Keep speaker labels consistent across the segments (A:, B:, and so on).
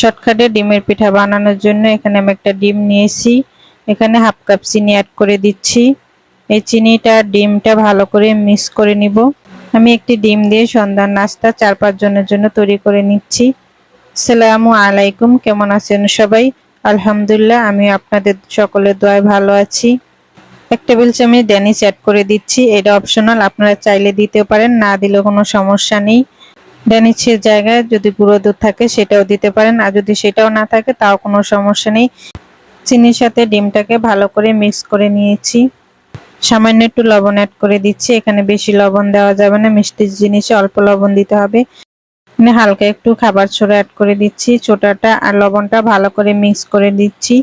A: শর্টকাটে ডিমের পিঠা বানানোর জন্য এখানে আমি একটা ডিম নিয়েছি। এখানে হাফ কাপ চিনি অ্যাড করে দিচ্ছি। এই চিনিটা, ডিমটা ভালো করে মিক্স করে নিব। আমি একটি ডিম দিয়ে সন্ধ্যার নাস্তা চার পাঁচ জনের জন্য তৈরি করে নিচ্ছি। সালামু আলাইকুম, কেমন আছেন সবাই? আলহামদুলিল্লাহ, আমি আপনাদের সকলের দোয়ায় ভালো আছি। এক টেবিল চামচ ড্যানিশ অ্যাড করে দিচ্ছি। এটা অপশনাল আপনারা চাইলে দিতে পারেন, না দিলেও কোনো সমস্যা নেই। ড্যানিশের জায়গায় যদি গুঁড়ো দুধ থাকে সেটাও দিতে পারেন। আর যদি সেটাও না থাকে, তাও কোনো সমস্যা নেই। চিনির সাথে ডিমটাকে ভালো করে মিক্স করে নিয়েছি। সামান্য একটু লবণ অ্যাড করে দিচ্ছি। এখানে বেশি লবণ দেওয়া যাবে না। মিষ্টির জিনিসে অল্প লবণ দিতে হবে। এখানে হালকা একটু খাবার ছোড়া অ্যাড করে দিচ্ছি। ছোটাটা আর লবণটা ভালো করে মিক্স করে দিচ্ছি।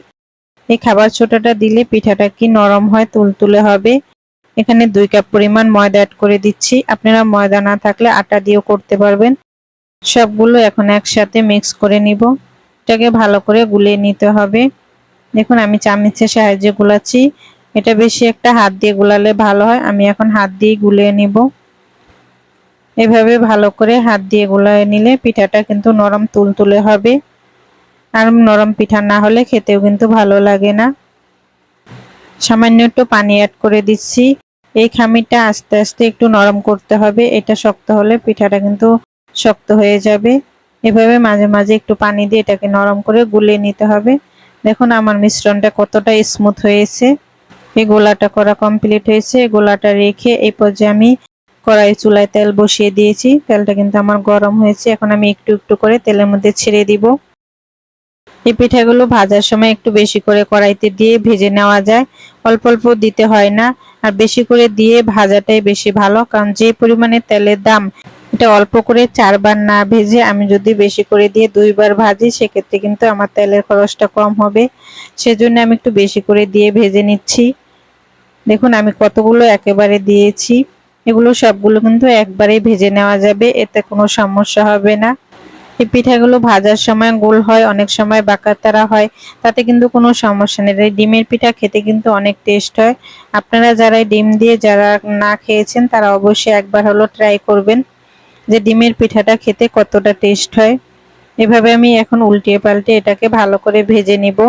A: এই খাবার ছোটাটা দিলে পিঠাটা কি নরম হয় তুলতুলে হবে। এখানে দুই কাপ পরিমাণ ময়দা অ্যাড করে দিচ্ছি। আপনারা ময়দা না থাকলে আটা দিয়েও করতে পারবেন। সবগুলো এখন একসাথে মিক্স করে নিব। এটাকে ভালো করে গুলিয়ে নিতে হবে। দেখুন, আমি চামচের সাহায্যে গুলাচ্ছি। এটা বেশি একটা হাত দিয়ে গুলালে ভালো হয়। আমি এখন হাত দিয়ে গুলিয়ে নিব। এভাবে ভালো করে হাত দিয়ে গুলায় নিলে পিঠাটা কিন্তু নরম তুলতুলে হবে। আর নরম পিঠা না হলে খেতেও কিন্তু ভালো লাগে না। সামান্য একটু পানি অ্যাড করে দিচ্ছি। এই খামিরটা আস্তে আস্তে একটু নরম করতে হবে। এটা শক্ত হলে পিঠাটা কিন্তু শক্ত হয়ে যাবে। এভাবে মাঝে মাঝে একটু পানি দিয়ে এটাকে নরম করে গুলিয়ে নিতে হবে। দেখুন আমার মিশ্রণটা কতটা স্মুথ হয়েছে। এই গোলাটা করা কমপ্লিট হয়েছে। গোলাটা রেখে এই পর্যায়ে আমি কড়াই চুলায় তেল বসিয়ে দিয়েছি। তেলটা কিন্তু আমার গরম হয়েছে। এখন আমি একটু একটু করে তেলের মধ্যে ছেড়ে দিব। এই পিঠাগুলো ভাজার সময় একটু বেশি করে কড়াইতে দিয়ে ভেজে নেওয়া যায়। অল্প অল্প দিতে হয় না। আর বেশি করে দিয়ে ভাজাটাই বেশি ভালো। কারণ যে পরিমাণে তেলের দাম এটা অল্প করে চারবার না ভেজে আমি যদি বেশি করে দিয়ে দুইবার ভাজি, সেক্ষেত্রে কিন্তু আমার তেলের খরচটা কম হবে। সেজন্য আমি একটু বেশি করে দিয়ে ভেজে নিচ্ছি। দেখুন, আমি কতগুলো একেবারে দিয়েছি। এগুলো সবগুলো কিন্তু একবারেই ভেজে নেওয়া যাবে। এতে কোনো সমস্যা হবে না। এই পিঠাগুলো ভাজার সময় গোল হয়, অনেক সময় বাঁকাতারা হয়। তাতে কিন্তু কোনো সমস্যা নেই। এই ডিমের পিঠা খেতে কিন্তু অনেক টেস্ট হয়। আপনারা যারা ডিম দিয়ে যারা না খেয়েছেন, তারা অবশ্যই একবার হলো ট্রাই করবেন যে ডিমের পিঠাটা খেতে কতটা টেস্ট হয়। এভাবে আমি এখন উল্টিয়ে পাল্টে এটাকে ভালো করে ভেজে নিব।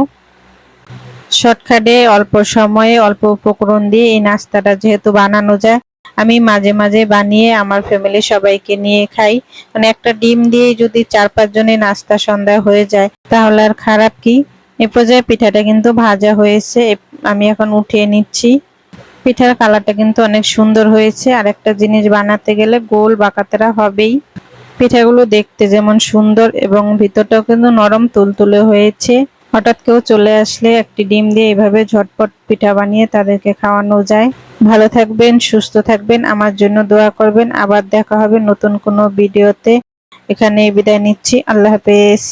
A: শর্টকাটে অল্প সময়ে অল্প উপকরণ দিয়ে এই নাস্তাটা যেহেতু বানানো যায় আমি মাঝে মাঝে বানিয়ে আমার ফ্যামিলি সবাইকে নিয়ে খাই। মানে একটা ডিম দিয়ে যদি চার পাঁচ জনের নাস্তা সন্ধ্যা হয়ে যায়, তাহলে আর খারাপ কি? এ পর্যায়ে পিঠাটা কিন্তু ভাজা হয়েছে। আমি এখন উঠিয়ে নিচ্ছি। পিঠার কালারটা কিন্তু অনেক সুন্দর হয়েছে। আর একটা জিনিস বানাতে গেলে গোল বাঁকাতেরা হবেই। পিঠাগুলো দেখতে যেমন সুন্দর এবং ভিতরটাও কিন্তু নরম তুলতুলে হয়েছে। হঠাৎ কেউ চলে আসলে একটি ডিম দিয়ে এভাবে ঝটপট পিঠা বানিয়ে তাদেরকে খাওয়ানো যায়। ভালো থাকবেন, সুস্থ থাকবেন, আমার জন্য দোয়া করবেন। আবার দেখা হবে নতুন কোনো ভিডিওতে। এখানে বিদায় নিচ্ছি। আল্লাহ হাফেজ।